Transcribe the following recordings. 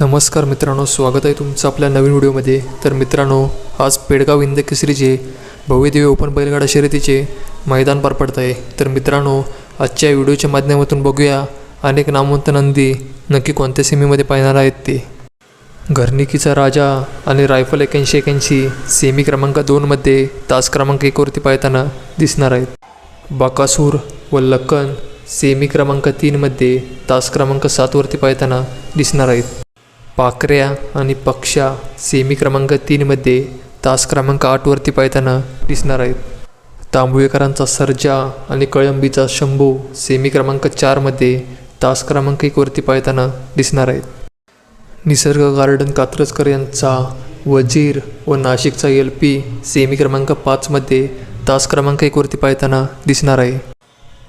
नमस्कार मित्रांनो स्वागत आहे तुमचं आपल्या नवीन व्हिडिओमध्ये. तर मित्रांनो आज पेडगाव इंद केसरीचे भव्यदेवी ओपन बैलगाडा शर्यतीचे मैदान पार पडत आहे. तर मित्रांनो आजच्या व्हिडिओच्या माध्यमातून बघूया अनेक नामवंत नंदी नक्की कोणत्या सेमीमध्ये पाहणार आहेत ते. घरनिकीचा राजा आणि रायफल एक्याऐंशी एक्याऐंशी सेमी क्रमांक दोनमध्ये तास क्रमांक एकवरती पाहताना दिसणार आहेत. बाकासूर व लक्कन सेमी क्रमांक तीनमध्ये तास क्रमांक सातवरती पाहताना दिसणार आहेत. पाकऱ्या आणि पक्षा सेमी क्रमांक तीनमध्ये तास क्रमांक आठवरती पाहताना दिसणार आहेत. तांबुळेकरांचा सर्जा आणि कळंबीचा शंभू सेमी क्रमांक चारमध्ये तास क्रमांक एकवरती पाहताना दिसणार आहेत. निसर्ग गार्डन कात्रजकर यांचा वजीर व नाशिकचा एल पी सेमी क्रमांक पाचमध्ये तास क्रमांक एकवरती पाहताना दिसणार आहे.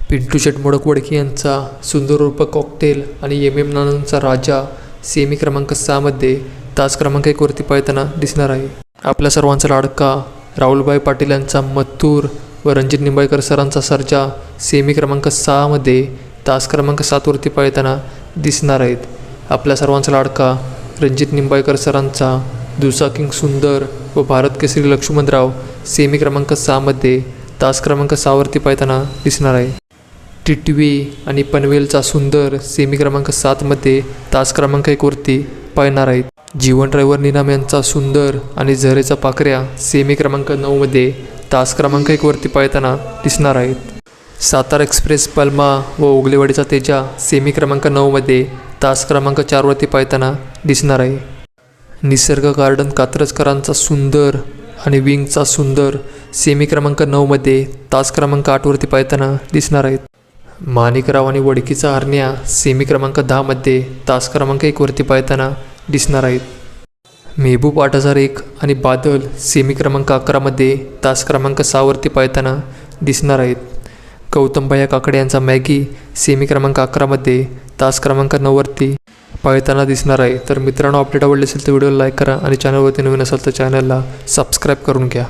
पिंटू शेट मोडकवडकी यांचा सुंदर रूप कॉकटेल आणि एम एम नानांचा राजा सेमी क्रमांक सहामध्ये तास क्रमांक एकवरती पळताना दिसणार आहे. आपल्या सर्वांचा लाडका राहुलभाई पाटील यांचा मत्तूर व रणजित निंबाळकर सरांचा सर्जा सेमी क्रमांक सहामध्ये तास क्रमांक सातवरती पळताना दिसणार आहेत. आपल्या सर्वांचा लाडका रणजित निंबाळकर सरांचा दुसा किंग सुंदर व भारत केसरी लक्ष्मणराव सेमी क्रमांक सहामध्ये तास क्रमांक सहावरती पळताना दिसणार आहे. टिटवी आणि पनवेलचा सुंदर सेमी क्रमांक सातमध्ये तास क्रमांक एकवरती पाहणार आहेत. जीवन ड्रायव्हर निनाम यांचा सुंदर आणि झरेचा पाकऱ्या सेमी क्रमांक नऊमध्ये तास क्रमांक एकवरती पाहताना दिसणार आहेत. सातारा एक्सप्रेस पल्मा व उगलेवाडीचा तेजा सेमी क्रमांक नऊमध्ये तास क्रमांक चारवरती पाहताना दिसणार आहे. निसर्ग गार्डन कात्रजकरांचा सुंदर आणि विंगचा सुंदर सेमी क्रमांक नऊमध्ये तास क्रमांक आठवरती पाहताना दिसणार आहेत. माणिकराव आणि वडकीचा हरण्या सेमी क्रमांक दहामध्ये तास क्रमांक एकवरती पाहताना दिसणार आहेत. मेहबूब आठ हजार एक आणि बादल सेमी क्रमांक अकरामध्ये तास क्रमांक सहावरती पाहताना दिसणार आहेत. गौतमबाया काकडे यांचा मॅगी सेमी क्रमांक अकरामध्ये तास क्रमांक नऊवरती पाहताना दिसणार आहे. तर मित्रांनो अपडेट आवडले असेल तर व्हिडिओला लाईक करा आणि चॅनलवरती नवीन असेल तर चॅनलला सबस्क्राईब करून घ्या.